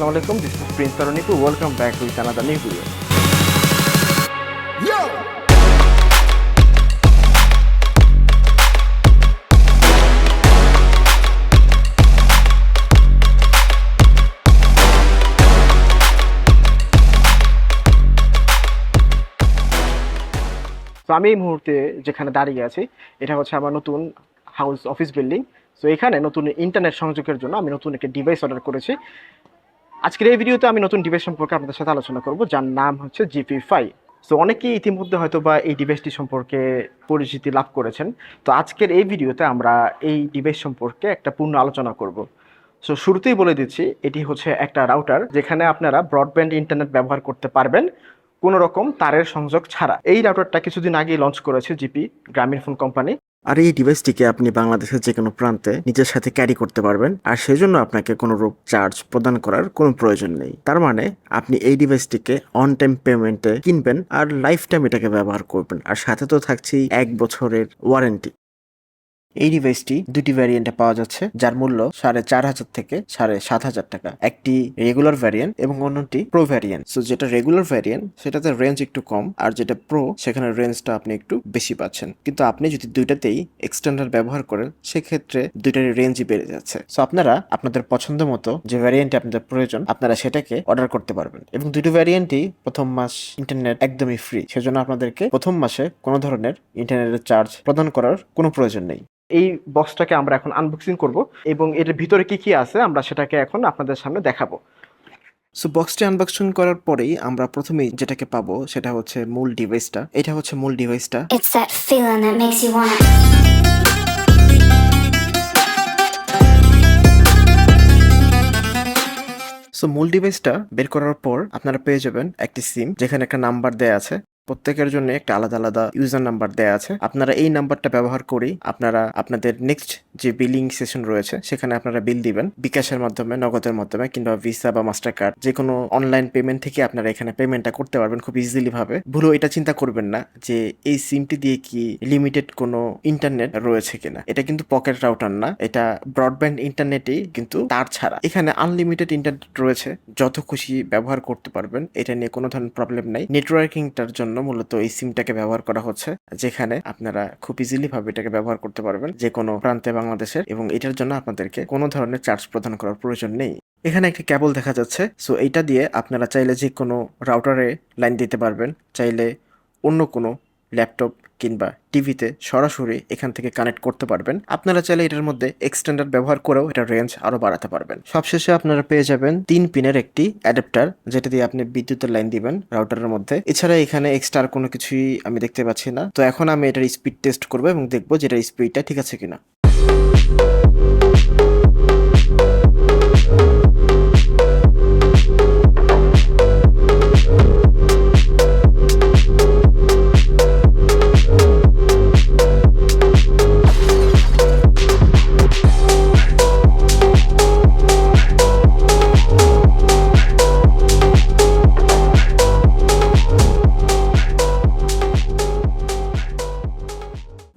আসসালামু আলাইকুম this is Prince তারণিকু welcome back with another new video তো আমি এই মুহূর্তে যেখানে দাঁড়িয়ে আছি এটা হচ্ছে আমার নতুন হাউস অফিস বিল্ডিং সো এখানে নতুন ইন্টারনেট সংযোগের জন্য আমি নতুন একটা ডিভাইস অর্ডার করেছি। আজকের এই ভিডিওতে আমি নতুন ডিভাইস সম্পর্কে আপনাদের সাথে আলোচনা করব, যার নাম হচ্ছে জিপি ফাই সো অনেকেই ইতিমধ্যে হয়তো বা এই ডিভাইসটি সম্পর্কে পরিচিতি লাভ করেছেন। তো আজকের এই ভিডিওতে আমরা এই ডিভাইস সম্পর্কে একটা পূর্ণ আলোচনা করব। সো শুরুতেই বলে দিচ্ছি, এটি হচ্ছে একটা রাউটার যেখানে আপনারা ব্রডব্যান্ড ইন্টারনেট ব্যবহার করতে পারবেন, কোনো রকম তারের সংযোগ ছাড়া। এই রাউটারটা কিছুদিন আগেই লঞ্চ করেছে জিপি গ্রামীণ ফোন কোম্পানি আর এই ডিভাইসটিকে আপনি বাংলাদেশের যে কোনো প্রান্তে নিজের সাথে ক্যারি করতে পারবেন, আর সেই জন্য আপনাকে কোনো রূপ চার্জ প্রদান করার কোনো প্রয়োজন নেই। তার মানে আপনি এই ডিভাইসটিকে অন টাইম পেমেন্টে কিনবেন আর লাইফ টাইম এটাকে ব্যবহার করবেন। আর সাথে তো থাকছেই এক বছরের ওয়ারেন্টি এই ডিভাইসটি দুটি ভ্যারিয়েন্টে পাওয়া যাচ্ছে, যার মূল্য সাড়ে চার হাজার থেকে সাড়ে সাত হাজার টাকা। একটি রেগুলার ভ্যারিয়েন্ট এবং অন্যটি প্রো ভ্যারিয়েন্ট সো যেটা রেগুলার ভ্যারিয়েন্ট সেটাতে রেঞ্জ একটু কম, আর যেটা প্রো সেখানে রেঞ্জটা আপনি একটু বেশি পাচ্ছেন। কিন্তু আপনি যদি দুইটাতেই এক্সটেন্ডার ব্যবহার করেন, সেক্ষেত্রে দুইটারই রেঞ্জই বেড়ে যাচ্ছে। সো আপনারা আপনাদের পছন্দ মতো যে ভ্যারিয়েন্টে আপনাদের প্রয়োজন, আপনারা সেটাকে অর্ডার করতে পারবেন। এবং দুটো ভ্যারিয়েন্টই প্রথম মাস ইন্টারনেট একদমই ফ্রি সেজন্য আপনাদেরকে প্রথম মাসে কোনো ধরনের ইন্টারনেটের চার্জ প্রদান করার কোনো প্রয়োজন নেই। এই বক্সটাকে আমরা এখন আনবক্সিং করব এবং এর ভিতরে কি কি আছে আমরা সেটাকে এখন আপনাদের সামনে দেখাবো। সো বক্সটি আনবক্সিং করার পরেই আমরা প্রথমেই যেটাকে পাবো সেটা হচ্ছে মূল ডিভাইসটা এটা হচ্ছে মূল ডিভাইসটা It's that feeling that makes you wanna. So মূল ডিভাইসটা বের করার পর আপনারা পেয়ে যাবেন একটি সিম যেখানে একটা নাম্বার দেয়া আছে। প্রত্যেকের জন্য একটা আলাদা আলাদা ইউজার নাম্বার দেয়া আছে। আপনারা এই নাম্বারটা ব্যবহার করেই আপনারা আপনাদের নেক্সট যে বিলিং সেশন রয়েছে, সেখানে আপনারা বিল দিবেন। বিকাশের মাধ্যমে, নগদের মাধ্যমে, কিংবা ভিসা বা মাস্টার কার্ড যে কোনো অনলাইন পেমেন্ট থেকে আপনারা এখানে পেমেন্টটা করতে পারবেন খুব ইজিলি ভাবে। ভুলেও এটা চিন্তা করবেন না যে এই সিমটি দিয়ে কি লিমিটেড কোনো ইন্টারনেট রয়েছে কিনা। এটা কিন্তু পকেট রাউটার না, এটা ব্রডব্যান্ড ইন্টারনেটই কিন্তু তার ছাড়া। এখানে আনলিমিটেড ইন্টারনেট রয়েছে, যত খুশি ব্যবহার করতে পারবেন, এটা নিয়ে কোনো ধরনের প্রবলেম নাই। নেটওয়ার্কিংটার জন্য মূলত এই সিমটাকে ব্যবহার করা হচ্ছে, যেখানে আপনারা খুব ইজিলি ভাবে এটাকে ব্যবহার করতে পারবেন যে কোনো প্রান্তে বাংলাদেশের এবং এটার জন্য আপনাদেরকে কোনো ধরনের চার্জ প্রদান করার প্রয়োজন নেই। এখানে একটি ক্যাবল দেখা যাচ্ছে সো এইটা দিয়ে আপনারা চাইলে যে কোনো রাউটারে লাইন দিতে পারবেন, চাইলে অন্য কোনো ল্যাপটপ কিংবা টিভিতে সরাসরি এখান থেকে কানেক্ট করতে পারবেন। আপনারা চাইলে এটার মধ্যে এক্সটেন্ডার ব্যবহার করেও এটা রেঞ্জ আরও বাড়াতে পারবেন। সবশেষে আপনারা পেয়ে যাবেন তিন পিনের একটি অ্যাডাপ্টার যেটা দিয়ে আপনি বিদ্যুতের লাইন দিবেন রাউটারের মধ্যে। এছাড়া এখানে এক্সট্রা কোনো কিছুই আমি দেখতে পাচ্ছি না। তো এখন আমি এটার স্পিড টেস্ট করব এবং দেখব যে এটার স্পিডটা ঠিক আছে কিনা।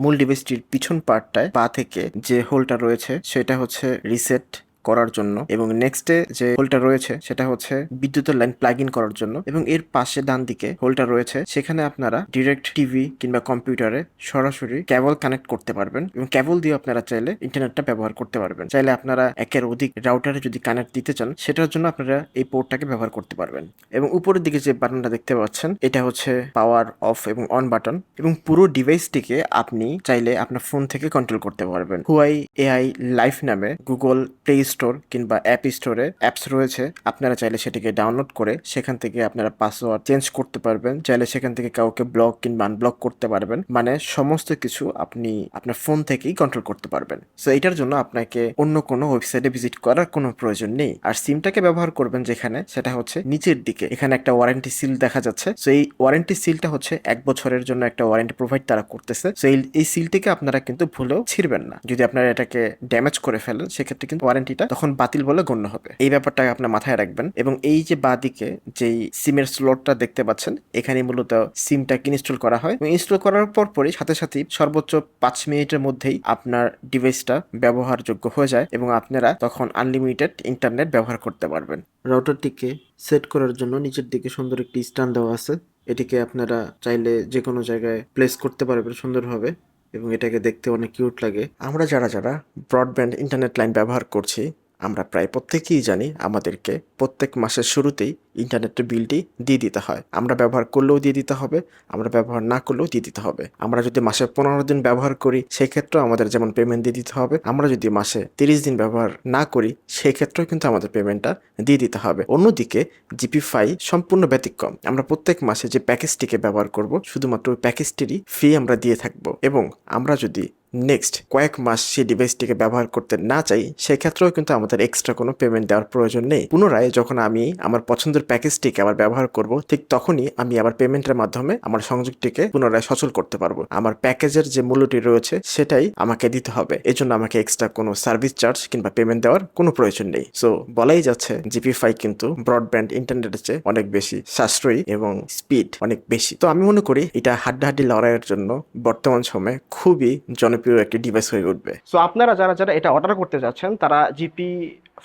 মূল ডিভাইসটির পিছন পার্টটায় পা থেকে যে হোলটা রয়েছে সেটা হচ্ছে রিসেট করার জন্য এবং নেক্সটে যে হোলটা রয়েছে, সেটা হচ্ছে বিদ্যুতের লাইন প্লাগ ইন করার জন্য এবং এর পাশে ডান দিকে হোলটা রয়েছে, সেখানে আপনারা ডিরেক্ট টিভি কিংবা কম্পিউটারে সরাসরি কেবল কানেক্ট করতে পারবেন এবং কেবল দিয়ে আপনারা চাইলে ইন্টারনেটটা ব্যবহার করতে পারবেন। চাইলে আপনারা একের অধিক রাউটারে যদি কানেক্ট দিতে চান, সেটার জন্য আপনারা এই পোর্টটাকে ব্যবহার করতে পারবেন। এবং উপরের দিকে যে বাটনটা দেখতে পাচ্ছেন, এটা হচ্ছে পাওয়ার অফ এবং অন বাটন এবং পুরো ডিভাইসটিকে আপনি চাইলে আপনার ফোন থেকে কন্ট্রোল করতে পারবেন। হুয়াই এআই লাইফ নামে গুগল প্লে স্টোর কিংবা অ্যাপ স্টোরে অ্যাপস রয়েছে। আপনারা চাইলে সেটিকে ডাউনলোড করে সেখান থেকে আপনারা পাসওয়ার্ড চেঞ্জ করতে পারবেন। চাইলে সেখান থেকে কাউকে ব্লক কিংবা আনব্লক করতে পারবেন। মানে সমস্ত কিছু আপনি আপনার ফোন থেকেই কন্ট্রোল করতে পারবেন। সো এটার জন্য আপনাকে অন্য কোনো ওয়েবসাইটে ভিজিট করার কোনো প্রয়োজন নেই। আর সিমটাকে ব্যবহার করবেন যেখানে, সেটা হচ্ছে নিচের দিকে। এখানে একটা ওয়ারেন্টি সিল দেখা যাচ্ছে। সো এই ওয়ারেন্টি সিলটা হচ্ছে এক বছরের জন্য একটা ওয়ারেন্টি প্রোভাইড তারা করতেছে। সো এই সিলটিকে আপনারা কিন্তু ভুলেও ছিড়বেন না। যদি আপনারা এটাকে ড্যামেজ করে ফেলেন, সেক্ষেত্রে কিন্তু ওয়ারেন্টিটা ইন্টারনেটটা তখন বাতিল বলে গণ্য হবে। এই ব্যাপারটা আপনার মাথায় রাখবেন এবং এই যে বাদিকে যেই সিমের স্লটটা দেখতে পাচ্ছেন এখানে মূলত সিমটাকে ইনস্টল করা হয়। ইনস্টল করার পর পরই সাথে সাথেই সর্বোচ্চ পাঁচ মিনিটের মধ্যেই আপনার ডিভাইসটা ব্যবহারযোগ্য হয়ে যায় এবং আপনারা তখন আনলিমিটেড ইন্টারনেট ব্যবহার করতে পারবেন। রাউটারটিকে সেট করার জন্য নিচের দিকে সুন্দর একটি স্ট্যান্ড দেওয়া আছে। এটিকে আপনারা চাইলে যে কোনো জায়গায় প্লেস করতে পারবেন সুন্দরভাবে। এবং এটাকে দেখতে অনেক কিউট লাগে। আমরা যারা যারা ব্রডব্যান্ড ইন্টারনেট লাইন ব্যবহার করছি আমরা প্রায় প্রত্যেকেই জানি আমাদেরকে প্রত্যেক মাসের শুরুতেই ইন্টারনেটের বিলটি দিয়ে দিতে হয়। আমরা ব্যবহার করলেও দিয়ে দিতে হবে, আমরা ব্যবহার না করলেও দিয়ে দিতে হবে। আমরা যদি মাসে পনেরো দিন ব্যবহার করি সেই ক্ষেত্রেও আমাদের যেমন পেমেন্ট দিয়ে দিতে হবে, আমরা যদি মাসে তিরিশ দিন ব্যবহার না করি সেই ক্ষেত্রেও কিন্তু আমাদের পেমেন্টটা দিয়ে দিতে হবে। অন্যদিকে, জিপি ফাই সম্পূর্ণ ব্যতিক্রম। আমরা প্রত্যেক মাসে যে প্যাকেজটিকে ব্যবহার করব, শুধুমাত্র ওই প্যাকেজটিরই ফি আমরা দিয়ে থাকব। এবং আমরা যদি নেক্সট কয়েক মাস সেই ডিভাইসটিকে ব্যবহার করতে না চাই, সেক্ষেত্রেও কিন্তু আমাদের এক্সট্রা কোনো পেমেন্ট দেওয়ার প্রয়োজন নেই। পুনরায় যখন আমি আমার পছন্দের প্যাকেজটিকে আবার ব্যবহার করব, ঠিক তখনই আমি আবার পেমেন্টের মাধ্যমে আমার সংযোগটিকে পুনরায় সচল করতে পারব। আমার প্যাকেজের যে মূল্যটি রয়েছে, সেটাই আমাকে দিতে হবে। এজন্য আমাকে এক্সট্রা কোনো সার্ভিস চার্জ কিংবা পেমেন্ট দেওয়ার কোনো প্রয়োজন নেই। সো বলাই যাচ্ছে জিপি ফাই কিন্তু ব্রডব্যান্ড ইন্টারনেটের চেয়ে অনেক বেশি সাশ্রয়ী এবং স্পিড অনেক বেশি। তো আমি মনে করি, এটা হাড্ডাহাড্ডি লড়াইয়ের জন্য বর্তমান সময়ে খুবই জনপ্রিয়। একটি ডিভাইস হয়ে উঠবে। সো আপনারা যারা যারা এটা অর্ডার করতে যাচ্ছেন, তারা জিপি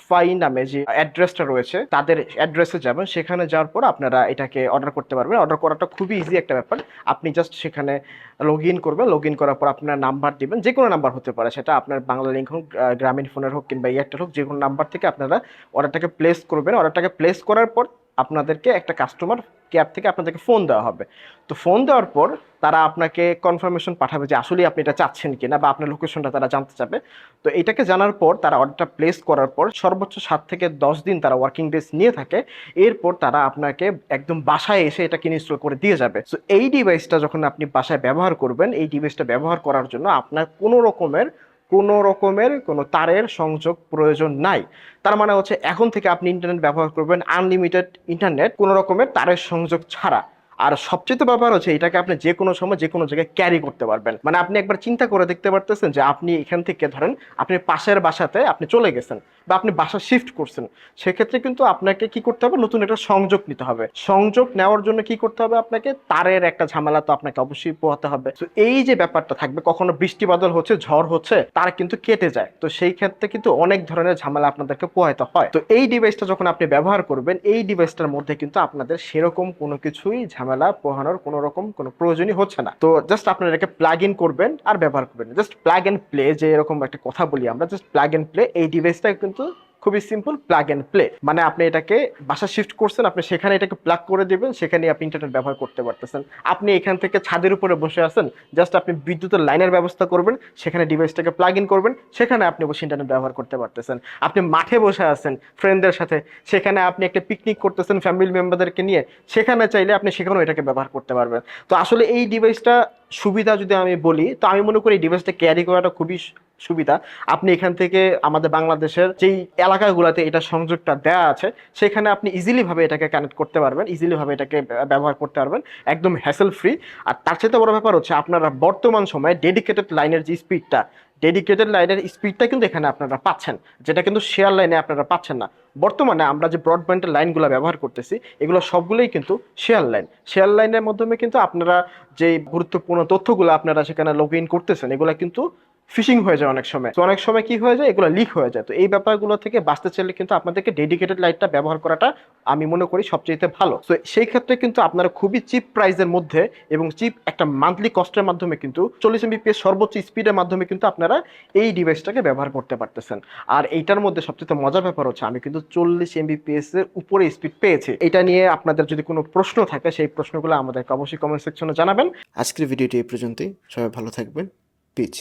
ফাই নামে যে অ্যাড্রেসটা রয়েছে, তাদের অ্যাড্রেসে যাবেন। সেখানে যাওয়ার পর আপনারা এটাকে অর্ডার করতে পারবেন। অর্ডার করাটা খুবই ইজি একটা ব্যাপার। আপনি জাস্ট সেখানে লগ ইন করবেন। লগ ইন করার পর আপনার নাম্বার দিবেন। যে কোনো নাম্বার হতে পারে। সেটা আপনার বাংলা লিঙ্ক হোক গ্রামীণ ফোনের হোক কিংবা এয়ারটেল হোক যে কোনো নাম্বার থেকে আপনারা অর্ডারটাকে প্লেস করবেন। অর্ডারটাকে প্লেস করার পর আপনাদেরকে একটা কাস্টমার কেয়ার থেকে আপনাদেরকে ফোন দেওয়া হবে। তো ফোন দেওয়ার পর তারা আপনাকে কনফার্মেশন পাঠাবে যে আসলেই আপনি এটা চাচ্ছেন কিনা বা আপনার লোকেশনটা তারা জানতে চাবে। তো এটাকে জানার পর তারা অর্ডারটা প্লেস করার পর সর্বোচ্চ সাত থেকে দশ দিন তারা ওয়ার্কিং ডেজ নিয়ে থাকে। এরপর তারা আপনাকে একদম বাসায় এসে এটাকে ইনস্টল করে দিয়ে যাবে। সো এই ডিভাইসটা যখন আপনি বাসায় ব্যবহার করবেন, এই ডিভাইসটা ব্যবহার করার জন্য আপনার কোনো রকমের কোনো রকমের কোনো তারের সংযোগ প্রয়োজন নাই। তার মানে হচ্ছে এখন থেকে আপনি ইন্টারনেট ব্যবহার করবেন আনলিমিটেড ইন্টারনেট কোনো রকমের তারের সংযোগ ছাড়া। আর সবচেয়ে ব্যাপার হচ্ছে এটাকে আপনি যে কোনো সময় যে কোনো জায়গায় ক্যারি করতে পারবেন। মানে আপনি একবার চিন্তা করে দেখতে পারতেছেন যে আপনি এখান থেকে ধরেন আপনি পাশের বাসাতে আপনি চলে গেছেন। বা আপনি বাসা শিফট করছেন, সেক্ষেত্রে কিন্তু আপনাকে কি করতে হবে? নতুন একটা সংযোগ নিতে হবে। সংযোগ নেওয়ার জন্য কি করতে হবে আপনাকে? তারের একটা ঝামেলা তো আপনাকে অবশ্যই পোহাতে হবে। তো এই যে ব্যাপারটা থাকবে, কখনো বৃষ্টি বাদল হচ্ছে, ঝড় হচ্ছে, তার কিন্তু কেটে যায়। তো সেই ক্ষেত্রে কিন্তু অনেক ধরনের ঝামেলা আপনাদেরকে পোহাইতে হয়। তো এই ডিভাইসটা যখন আপনি ব্যবহার করবেন, এই ডিভাইসটার মধ্যে কিন্তু আপনাদের সেরকম কোনো কিছুই ঝামেলা পোহানোর কোনো রকম কোনো প্রয়োজনই হচ্ছে না। তো জাস্ট আপনারা এটাকে প্লাগ ইন করবেন আর ব্যবহার করবেন জাস্ট প্লাগ এন্ড প্লে যে এরকম একটা কথা বলি আমরা জাস্ট প্লাগ এন্ড প্লে এই ডিভাইসটা কিন্তু খুবই সিম্পল প্লাগ এন্ড প্লে মানে আপনি এটাকে বাসা শিফট করছেন, আপনি সেখানে এটাকে প্লাগ করে দেবেন, সেখানে আপনি ইন্টারনেট ব্যবহার করতে পারতেছেন। আপনি এখান থেকে ছাদের উপরে বসে আছেন জাস্ট আপনি বিদ্যুতের লাইনের ব্যবস্থা করবেন, সেখানে ডিভাইসটাকে প্লাগ ইন করবেন, সেখানে আপনি বসে ইন্টারনেট ব্যবহার করতে পারতেছেন। আপনি মাঠে বসে আছেন ফ্রেন্ডদের সাথে, সেখানে আপনি একটা পিকনিক করতেছেন ফ্যামিলি মেম্বারদেরকে নিয়ে, সেখানে চাইলে আপনি সেখানেও এটাকে ব্যবহার করতে পারবেন। তো আসলে এই ডিভাইসটা সুবিধা যদি আমি বলি, তো আমি মনে করি এই ডিভাইসটা ক্যারি করাটা খুবই সুবিধা। আপনি এখান থেকে আমাদের বাংলাদেশের যেই এলাকাগুলোতে এটা সংযোগটা দেওয়া আছে, সেখানে আপনি ইজিলিভাবে এটাকে কানেক্ট করতে পারবেন ইজিলিভাবে এটাকে ব্যবহার করতে পারবেন, একদম হ্যাসেল ফ্রি আর তার চাইতে বড় ব্যাপার হচ্ছে আপনারা বর্তমান সময়ে ডেডিকেটেড লাইনের যে স্পিডটা ডেডিকেটেড লাইনের স্পিডটা কিন্তু এখানে আপনারা পাচ্ছেন, যেটা কিন্তু শেয়ার লাইনে আপনারা পাচ্ছেন না। বর্তমানে আমরা যে ব্রডব্যান্ডের লাইনগুলো ব্যবহার করতেছি, এগুলো সবগুলোই কিন্তু শেয়ার লাইন শেয়ার লাইনের মাধ্যমে কিন্তু আপনারা যে গুরুত্বপূর্ণ তথ্যগুলো আপনারা সেখানে লগ ইন করতেছেন, এগুলো কিন্তু ফিশিং হয়ে যায় অনেক সময়। তো অনেক সময় কি হয়ে যায়? এগুলো লিক হয়ে যায়। তো এই ব্যাপারগুলো থেকে বাঁচতে চাইলে কিন্তু আপনাদেরকে ডেডিকেটেড লাইটটা ব্যবহার করাটা আমি মনে করি সবচেয়ে ভালো। তো সেই ক্ষেত্রে কিন্তু আপনারা খুবই চিপ প্রাইসের মধ্যে এবং চিপ একটা মান্থলি কস্টের মাধ্যমে কিন্তু চল্লিশ এমবিপিএস সর্বোচ্চ স্পিডের মাধ্যমে কিন্তু আপনারা এই ডিভাইসটাকে ব্যবহার করতে পারতেছেন। আর এইটার মধ্যে সবচেয়ে মজার ব্যাপার হচ্ছে, আমি কিন্তু চল্লিশ এমবিপিএস এর উপরে স্পিড পেয়েছি। এটা নিয়ে আপনাদের যদি কোনো প্রশ্ন থাকে, সেই প্রশ্নগুলো আমাদেরকে অবশ্যই কমেন্ট সেকশনে জানাবেন। আজকের ভিডিওটি এই পর্যন্তই। সবাই ভালো থাকবেন। পিচ